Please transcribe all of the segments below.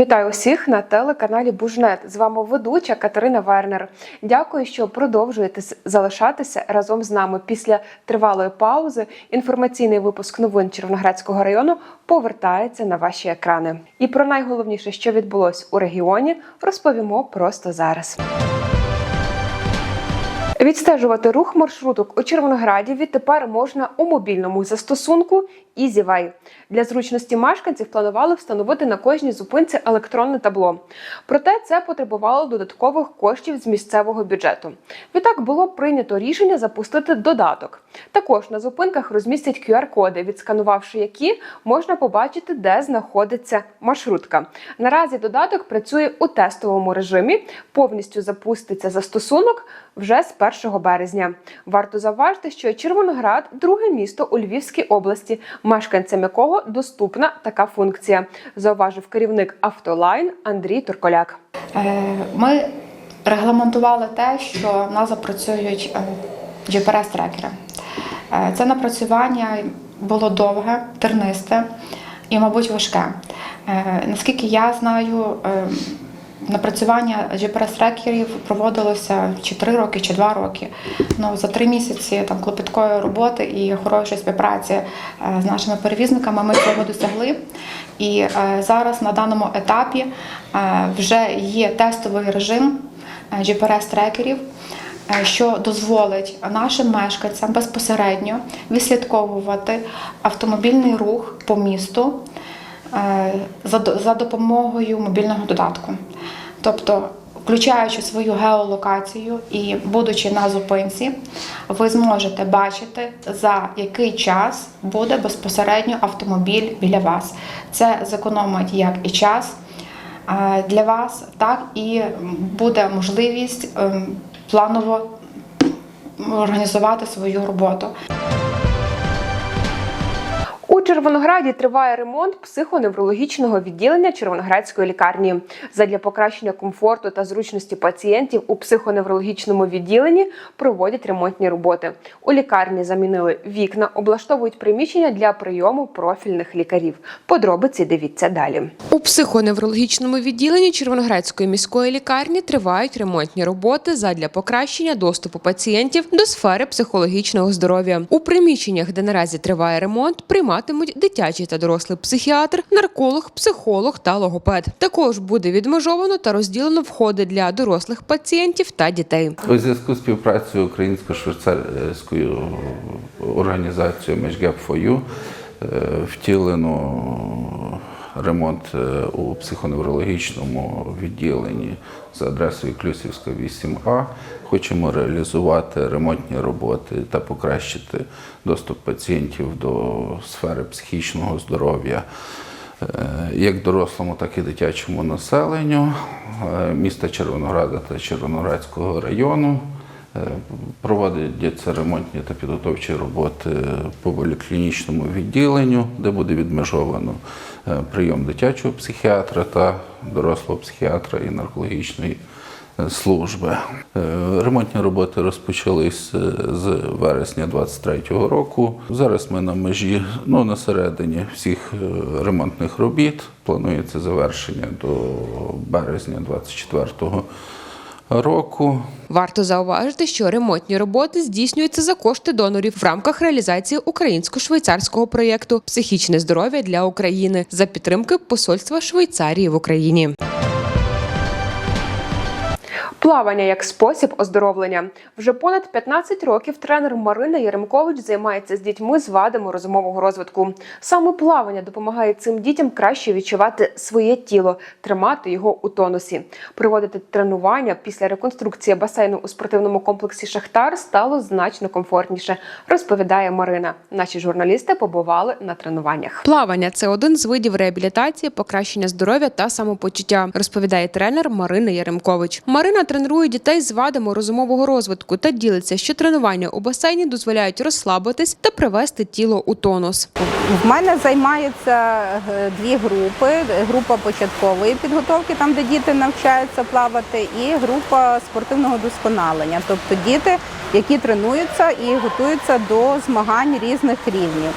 Вітаю усіх на телеканалі Бужнет. З вами ведуча Катерина Вернер. Дякую, що продовжуєте залишатися разом з нами після тривалої паузи. Інформаційний випуск новин Червоноградського району повертається на ваші екрани. І про найголовніше, що відбулось у регіоні, розповімо просто зараз. Відстежувати рух маршруток у Червонограді відтепер можна у мобільному застосунку EasyWay. Для зручності мешканців планували встановити на кожній зупинці електронне табло. Проте це потребувало додаткових коштів з місцевого бюджету. Відтак було прийнято рішення запустити додаток. Також на зупинках розмістять QR-коди, відсканувавши які можна побачити, де знаходиться маршрутка. Наразі додаток працює у тестовому режимі. Повністю запуститься застосунок вже з 1 березня. Варто заважити, що Червоноград друге місто у Львівській області, мешканцям якого доступна така функція, зауважив керівник Автолайн Андрій Турколяк. Е, Ми регламентували те, що в нас запрацюють е, GPS-трекери. Е, Це напрацювання було довге, тернисте і, мабуть, важке. Наскільки я знаю, напрацювання GPS-трекерів проводилося чи 3 роки, чи 2 роки. Ну, за 3 місяці там, клопіткої роботи і хорошої співпраці е, з нашими перевізниками ми цього досягли. І е, зараз на даному етапі е, вже є тестовий режим GPS-трекерів, е, що дозволить нашим мешканцям безпосередньо відслідковувати автомобільний рух по місту за до- за допомогою мобільного додатку. Тобто, включаючи свою геолокацію і будучи на зупинці, ви зможете бачити, за який час буде безпосередньо автомобіль біля вас. Це зекономить як і час е, для вас, так і буде можливість ем, планово організувати свою роботу. У Червонограді триває ремонт психоневрологічного відділення Червоноградської лікарні. Задля покращення комфорту та зручності пацієнтів у психоневрологічному відділенні проводять ремонтні роботи. У лікарні замінили вікна, облаштовують приміщення для прийому профільних лікарів. Подробиці дивіться далі. У психоневрологічному відділенні Червоноградської міської лікарні тривають ремонтні роботи задля покращення доступу пацієнтів до сфери психологічного здоров'я. У приміщеннях, де наразі триває ремонт, прийматимуть дитячий та дорослий психіатр, нарколог, психолог та логопед. Також буде відмежовано та розділено входи для дорослих пацієнтів та дітей. У зв'язку з співпрацею українсько-швейцарською організацією MeshGap4U е, втілено ремонт е, у психоневрологічному відділенні за адресою Клюсівська 8А. Хочемо реалізувати ремонтні роботи та покращити доступ пацієнтів до сфери психічного здоров'я е, як дорослому, так і дитячому населенню е, міста Червонограда та Червоноградського району. Е, Проводяться ремонтні та підготовчі роботи по поліклінічному відділенню, де буде відмежовано е, прийом дитячого психіатра та дорослого психіатра і наркологічної е, служби. Ремонтні роботи розпочались з вересня 23-го року. Зараз ми на межі, ну на середині всіх ремонтних робіт. Планується завершення до березня 24-го року. Варто зауважити, що ремонтні роботи здійснюються за кошти донорів в рамках реалізації українсько-швейцарського проєкту Психічне здоров'я для України за підтримки Посольства Швейцарії в Україні. Плавання як спосіб оздоровлення. Вже понад 15 років тренер Марина Яремкович займається з дітьми з вадами розумового розвитку. Саме плавання допомагає цим дітям краще відчувати своє тіло, тримати його у тонусі. Проводити тренування після реконструкції басейну у спортивному комплексі Шахтар стало значно комфортніше, розповідає Марина. Наші журналісти побували на тренуваннях. Плавання це один з видів реабілітації, покращення здоров'я та самопочуття, розповідає тренер Марина Яремкович. Марина тренує дітей з вадами розумового розвитку та ділиться, що тренування у басейні дозволяють розслабитись та привести тіло у тонус. В мене займаються е, дві групи: група початкової підготовки, там де діти навчаються плавати, і група спортивного досконалення, тобто діти, які тренуються і готуються до змагань різних рівнів.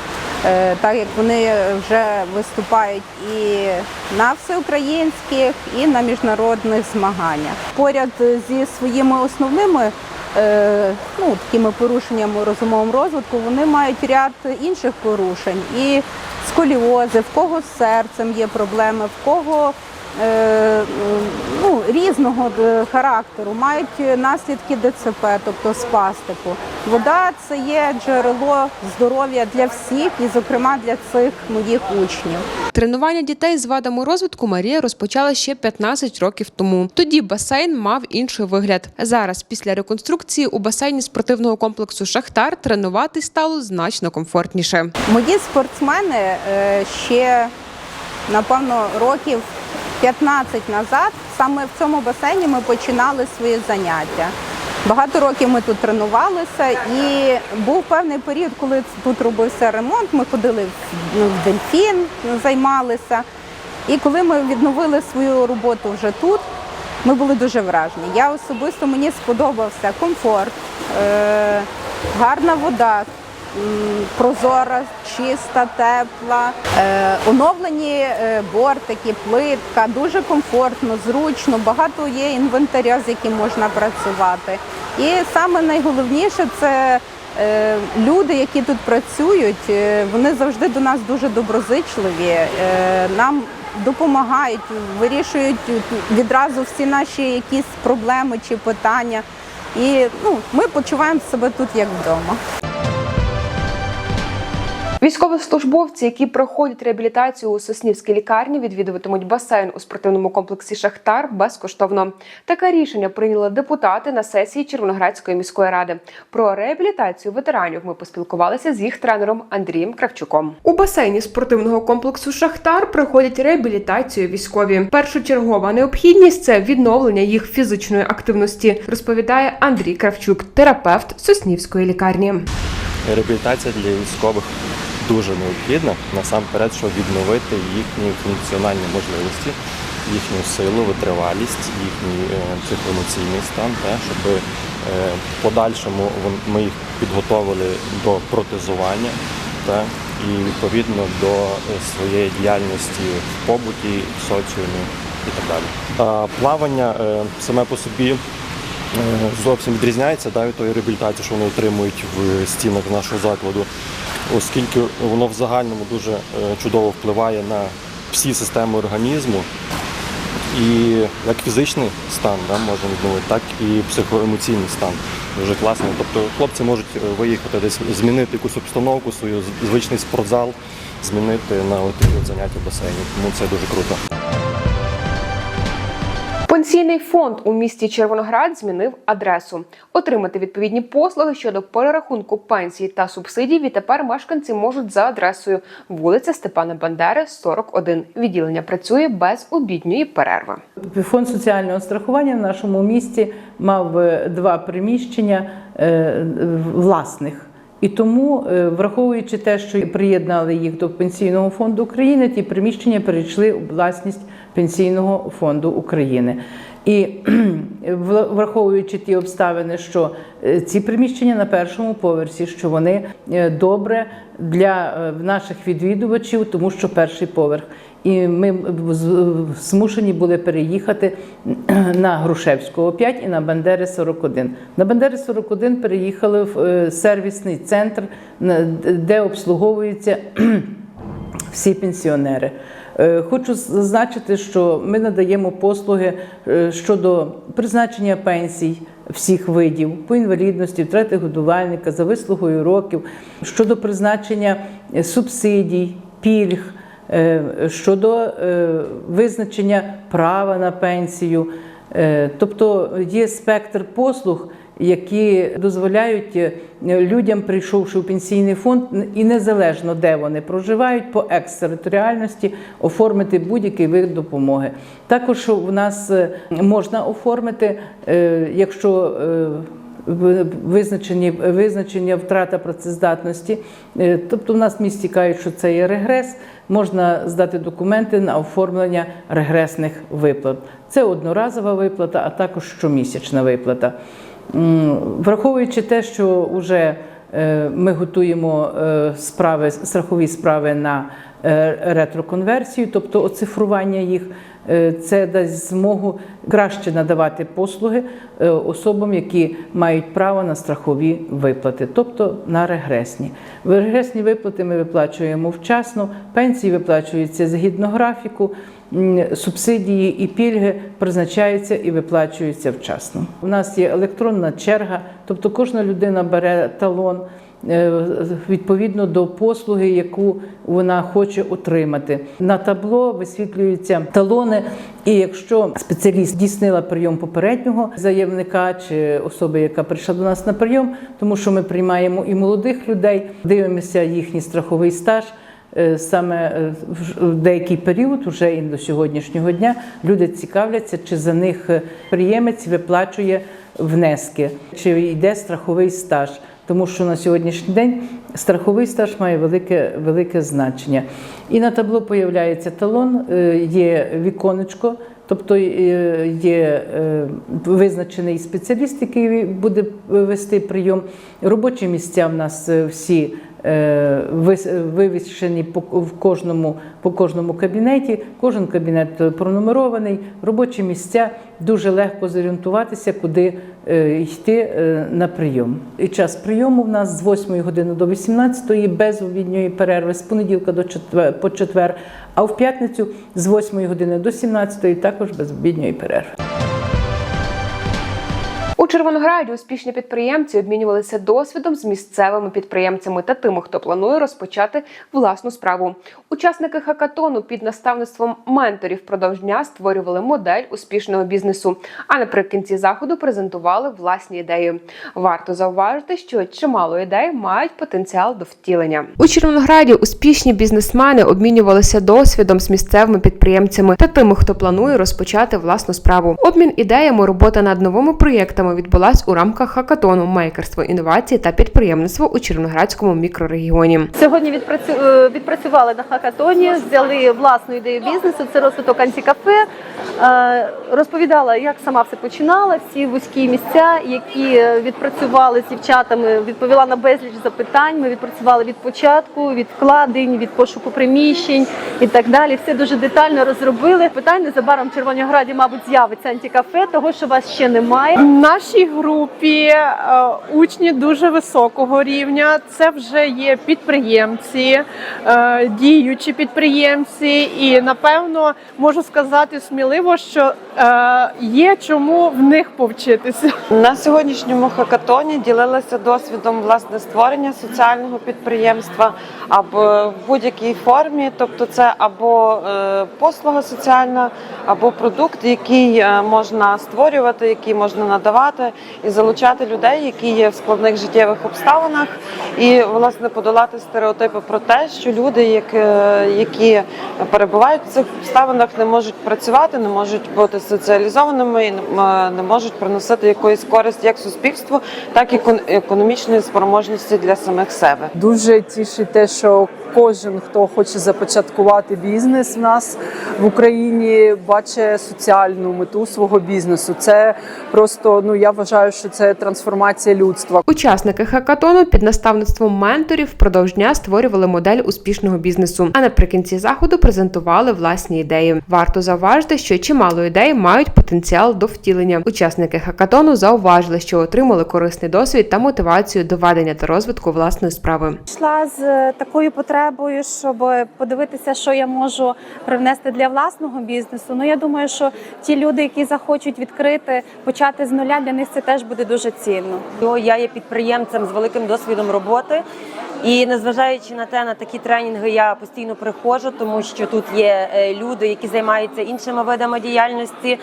Е, так як вони вже виступають і на всеукраїнських, і на міжнародних змаганнях. Поряд зі своїми основними е, ну, такими порушеннями розумовому розвитку, вони мають ряд інших порушень. І сколіози, в кого з серцем є проблеми, в кого е, різного характеру, мають наслідки ДЦП, тобто спастику. Вода це є джерело здоров'я для всіх, і, зокрема, для цих моїх учнів. Тренування дітей з вадами розвитку Марія розпочала ще 15 років тому. Тоді басейн мав інший вигляд. Зараз, після реконструкції, у басейні спортивного комплексу Шахтар тренуватись стало значно комфортніше. Мої спортсмени е, ще, напевно, років 15 назад саме в цьому басейні ми починали свої заняття. Багато років ми тут тренувалися, і був певний період, коли тут робився ремонт. Ми ходили в, ну, дельфін, займалися. І коли ми відновили свою роботу вже тут, ми були дуже вражені. Я особисто мені сподобався комфорт, е, гарна вода, прозора, чиста, тепла, е, оновлені е, бортики, плитка, дуже комфортно, зручно, багато є інвентаря, з яким можна працювати. І саме найголовніше це е, люди, які тут працюють, е, вони завжди до нас дуже доброзичливі. е, Нам допомагають, вирішують відразу всі наші якісь проблеми чи питання. І ну, ми почуваємо себе тут як вдома. Військовослужбовці, які проходять реабілітацію у Соснівській лікарні, відвідуватимуть басейн у спортивному комплексі Шахтар безкоштовно. Таке рішення прийняли депутати на сесії Червоноградської міської ради. Про реабілітацію ветеранів ми поспілкувалися з їх тренером Андрієм Кравчуком. У басейні спортивного комплексу Шахтар проходять реабілітацію військові. Першочергова необхідність це відновлення їх фізичної активності, розповідає Андрій Кравчук, терапевт Соснівської лікарні. Реабілітація для військових дуже необхідна насамперед, щоб відновити їхні функціональні можливості, їхню силу, витривалість, їхній е, психоемоційний стан, та, щоб е, в подальшому ми їх підготовили до протезування та, і відповідно до е, своєї діяльності в побуті, в соціумі і так далі. А плавання саме по собі зовсім відрізняється да, від тої реабілітації, що вони отримують в стінах нашого закладу, оскільки воно в загальному дуже е, чудово впливає на всі системи організму. І як фізичний стан да, можна відновити, так і психоемоційний стан. Дуже класний. Тобто хлопці можуть е, виїхати десь змінити якусь обстановку, свою звичний спортзал, змінити на от заняття в басейні. Тому це дуже круто. Пенсійний фонд у місті Червоноград змінив адресу. Отримати відповідні послуги щодо перерахунку пенсій та субсидій відтепер мешканці можуть за адресою вулиця Степана Бандери, 41. Відділення працює без обідньої перерви. Фонд соціального страхування в нашому місті мав е, два приміщення е, власних. І тому, е, враховуючи те, що приєднали їх до Пенсійного фонду України, ті приміщення перейшли у власність Пенсійного фонду України. І враховуючи ті обставини, що е, ці приміщення на першому поверсі, що вони е, добре для е, наших відвідувачів, тому що перший поверх. І ми змушені були переїхати на Грушевського 5 і на Бандери 41. На Бандери 41 переїхали в сервісний центр, де обслуговуються всі пенсіонери. Е, Хочу зазначити, що ми надаємо послуги е, щодо призначення пенсій всіх видів по інвалідності, втрати годувальника за вислугою років, щодо призначення е, субсидій, пільг, щодо визначення права на пенсію. Тобто є спектр послуг, які дозволяють е, людям, прийшовши у пенсійний фонд, і незалежно де вони проживають, по екстериторіальності оформити будь-який вид допомоги. Також в нас е, можна оформити, е, якщо визначені визначення втрата працездатності. Тобто в нас в місті кажуть, що це є регрес. Можна здати документи на оформлення регресних виплат. Це одноразова виплата, а також щомісячна виплата. Враховуючи те, що вже Е, Ми готуємо е, справи, страхові справи на е, ретроконверсію, тобто оцифрування їх. Це дасть змогу краще надавати послуги особам, які мають право на страхові виплати, тобто на регресні. Регресні виплати ми виплачуємо вчасно, пенсії виплачуються згідно графіку, субсидії і пільги призначаються і виплачуються вчасно. У нас є електронна черга, тобто кожна людина бере талон. е, Відповідно до послуги, яку вона хоче отримати, на табло висвітлюються талони. І якщо спеціаліст здійснила прийом попереднього заявника чи особи, яка прийшла до нас на прийом, тому що ми приймаємо і молодих людей, дивимося їхній страховий стаж. Е, Саме е, в- деякий період, вже і до сьогоднішнього дня, люди цікавляться, чи за них е, приємець виплачує внески, чи йде страховий стаж. Тому що на сьогоднішній день страховий стаж має велике, велике значення. І на табло появляється талон, є віконечко, тобто є визначений спеціаліст, який буде вести прийом. Робочі місця в нас всі вивішені по в кожному по кожному кабінеті. Кожен кабінет е, пронумерований. Робочі місця дуже легко зорієнтуватися, куди е, йти е, на прийом. І час прийому в нас з 8 години до 18 без обідньої перерви, з понеділка до четвер, по четвер, а в п'ятницю з 8 години до 17 також без обідньої перерви. Червонограді успішні підприємці обмінювалися досвідом з місцевими підприємцями та тими, хто планує розпочати власну справу. Учасники хакатону під наставництвом менторів впродовж дня створювали модель успішного бізнесу. А наприкінці заходу презентували власні ідеї. Варто зауважити, що чимало ідей мають потенціал до втілення. У Червонограді успішні бізнесмени обмінювалися досвідом з місцевими підприємцями та тими, хто планує розпочати власну справу. Обмін ідеями, робота над новими проєктами відбулась у рамках хакатону майкерство інновації та підприємництво у Червоноградському мікрорегіоні. Сьогодні відпрацю... е, відпрацювали на хакатоні, взяли власну ідею бізнесу. Це розвиток антикафе. Е, Розповідала, як сама все починала, всі вузькі місця, які відпрацювали з дівчатами, відповіла на безліч запитань. Ми відпрацювали від початку, від вкладень, від пошуку приміщень і так далі. Все дуже детально розробили. Питань незабаром в Червонограді, мабуть, з'явиться антикафе, того що вас ще немає. В нашій групі е, учні дуже високого рівня. Це вже є підприємці, е, діючі підприємці, і напевно можу сказати сміливо, що е, є чому в них повчитися. На сьогоднішньому хакатоні ділилися досвідом власне створення соціального підприємства або в будь-якій формі, тобто це або послуга соціальна, або продукт, який можна створювати, який можна надавати і залучати людей, які є в складних життєвих обставинах, і власне подолати стереотипи про те, що люди, е, які перебувають в цих обставинах, не можуть працювати, не можуть бути соціалізованими і не- не можуть приносити якоїсь користі як суспільству, так і економічної спроможності для самих себе. Дуже тішить те, що кожен, хто хоче започаткувати бізнес в нас в Україні, бачить соціальну мету свого бізнесу. Це просто ну я вважаю, що це трансформація людства. Учасники хакатону під наставництвом менторів впродовж дня створювали модель успішного бізнесу. А наприкінці заходу презентували власні ідеї. Варто зауважити, що чимало ідей мають потенціал до втілення. Учасники хакатону зауважили, що отримали корисний досвід та мотивацію до ведення та розвитку власної справи. йшла з такою потребою, щоб подивитися, що я можу привнести для власного бізнесу. Ну я думаю, що ті люди, які захочуть відкрити, почати з нуля, для них це теж буде дуже цінно. Ну, Я є підприємцем з великим досвідом роботи. І незважаючи на те, на такі тренінги я постійно приходжу, тому що тут є е, люди, які займаються іншими видами діяльності,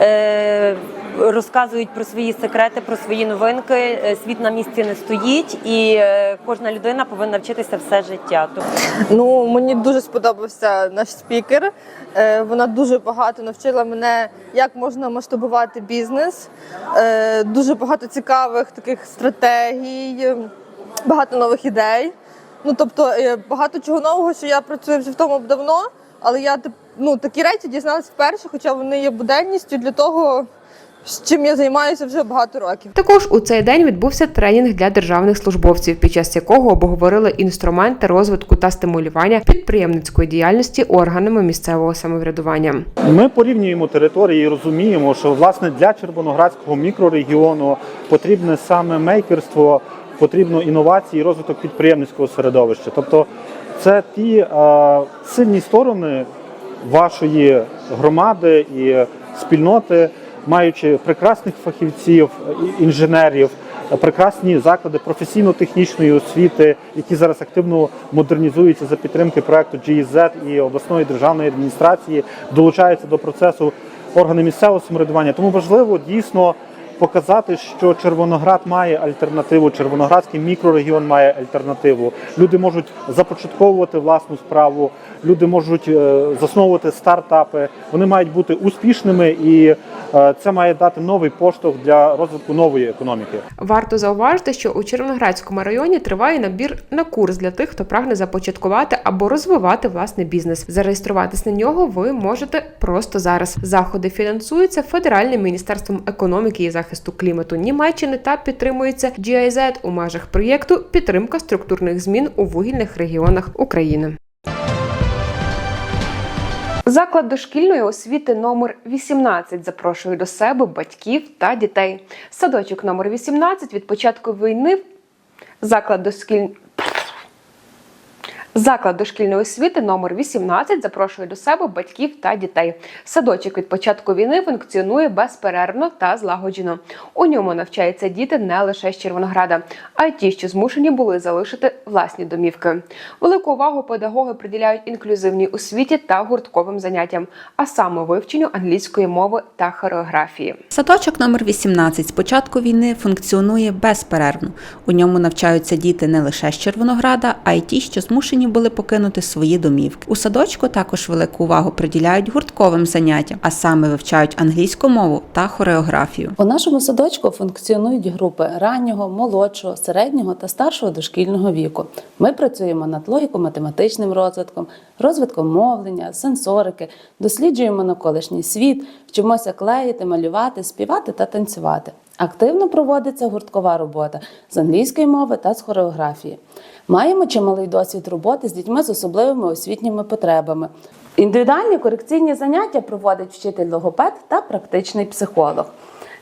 е, розказують про свої секрети, про свої новинки. Е, Світ на місці не стоїть, і кожна людина повинна вчитися все життя. Тому Ну мені дуже сподобався наш спікер. Вона дуже багато навчила мене, як можна масштабувати бізнес. Дуже багато цікавих таких стратегій, багато нових ідей. Ну тобто е, багато чого нового, що я працюю вже в тому давно, але я ну, такі речі дізналась вперше, хоча вони є буденністю для того, з чим я займаюся вже багато років. Також у цей день відбувся тренінг для державних службовців, під час якого обговорили інструменти розвитку та стимулювання підприємницької діяльності органами місцевого самоврядування. Ми порівнюємо території і розуміємо, що власне для Червоноградського мікрорегіону потрібне саме мейкерство, потрібно інновації і розвиток підприємницького середовища. Тобто це ті е, сильні сторони вашої громади і спільноти, маючи прекрасних фахівців, інженерів, прекрасні заклади професійно-технічної освіти, які зараз активно модернізуються за підтримки проекту GIZ і обласної державної адміністрації, долучаються до процесу органи місцевого самоврядування. Тому важливо дійсно показати, що Червоноград має альтернативу, Червоноградський мікрорегіон має альтернативу. Люди можуть започатковувати власну справу, люди можуть е, засновувати стартапи. Вони мають бути успішними, і е, це має дати новий поштовх для розвитку нової економіки. Варто зауважити, що у Червоноградському районі триває набір на курс для тих, хто прагне започаткувати або розвивати власний бізнес. Зареєструватись на нього ви можете просто зараз. Заходи фінансуються Федеральним міністерством економіки і захисту клімату Німеччини та підтримується GIZ у межах проєкту Підтримка структурних змін у вугільних регіонах України. Заклад дошкільної освіти номер 18 запрошує до себе батьків та дітей. Садочок номер 18 від початку війни. Заклад дошкіль... Заклад дошкільної освіти номер 18 запрошує до себе батьків та дітей. Садочок від початку війни функціонує безперервно та злагоджено. У ньому навчаються діти не лише з Червонограда, а й ті, що змушені були залишити власні домівки. Велику увагу педагоги приділяють інклюзивній освіті та гуртковим заняттям, а саме вивченню англійської мови та хореографії. Садочок номер 18 з початку війни функціонує безперервно. У ньому навчаються діти не лише з Червонограда, а й ті, що змушені були покинути свої домівки. У садочку також велику увагу приділяють гуртковим заняттям, а саме вивчають англійську мову та хореографію. У нашому садочку функціонують групи раннього, молодшого, середнього та старшого дошкільного віку. Ми працюємо над логіко-математичним розвитком, розвитком мовлення, сенсорики, досліджуємо навколишній світ, вчимося клеїти, малювати, співати та танцювати. Активно проводиться гурткова робота з англійської мови та з хореографії. Маємо чималий досвід роботи з дітьми з особливими освітніми потребами. Індивідуальні корекційні заняття проводить вчитель логопед та практичний психолог.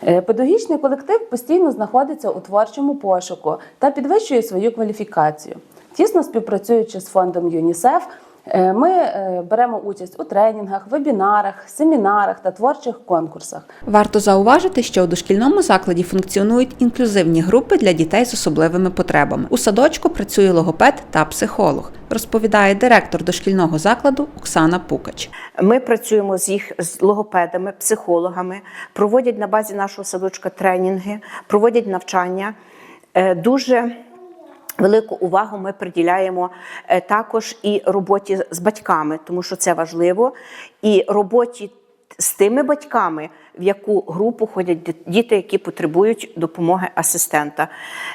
Е, Педагогічний колектив постійно знаходиться у творчому пошуку та підвищує свою кваліфікацію. Тісно співпрацюючи з фондом ЮНІСЕФ, ми е, беремо участь у тренінгах, вебінарах, семінарах та творчих конкурсах. Варто зауважити, що у дошкільному закладі функціонують інклюзивні групи для дітей з особливими потребами. У садочку працює логопед та психолог, розповідає директор дошкільного закладу Оксана Пукач. Ми працюємо з їх з логопедами, психологами, проводять на базі нашого садочка тренінги, проводять навчання. Е, Дуже велику увагу ми приділяємо е, також і роботі з батьками, тому що це важливо, і роботі з тими батьками, в яку групу ходять діти, які потребують допомоги асистента.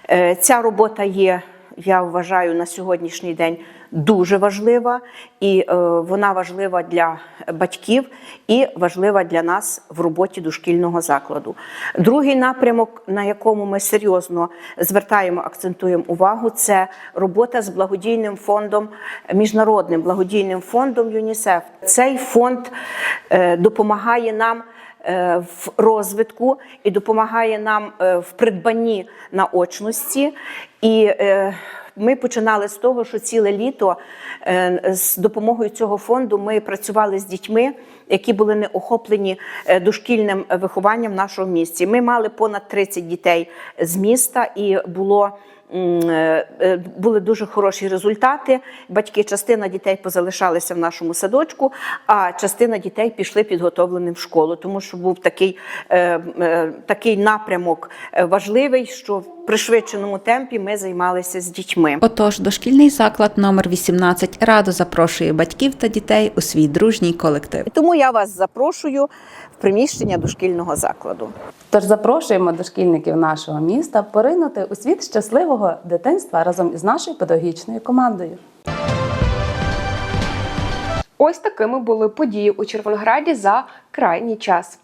Е, Ця робота є, я вважаю, на сьогоднішній день дуже важлива, і е, вона важлива для батьків і важлива для нас в роботі дошкільного закладу. Другий напрямок, на якому ми серйозно звертаємо, акцентуємо увагу, це робота з благодійним фондом, міжнародним благодійним фондом ЮНІСЕФ. Цей фонд е, допомагає нам. е, В розвитку і допомагає нам в придбанні наочності. І ми починали з того, що ціле літо е, з допомогою цього фонду ми працювали з дітьми, які були не охоплені е, дошкільним вихованням в нашому місті. Ми мали понад 30 дітей з міста, і було. Е, е, Були дуже хороші результати. Батьки, частина дітей позалишалися в нашому садочку, а частина дітей пішли підготовленим в школу, тому що був такий, е, такий напрямок важливий, що в пришвидшеному темпі ми займалися з дітьми. Отож, дошкільний заклад номер 18 радо запрошує батьків та дітей у свій дружній колектив. Тому я вас запрошую приміщення дошкільного закладу. Тож запрошуємо дошкільників нашого міста поринути у світ щасливого дитинства разом із нашою педагогічною командою. Ось такими були події у Червонограді за крайній час.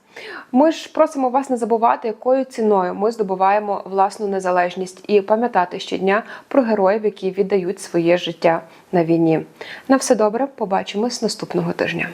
Ми ж просимо вас не забувати, якою ціною ми здобуваємо власну незалежність і пам'ятати щодня про героїв, які віддають своє життя на війні. На все добре, побачимось наступного тижня.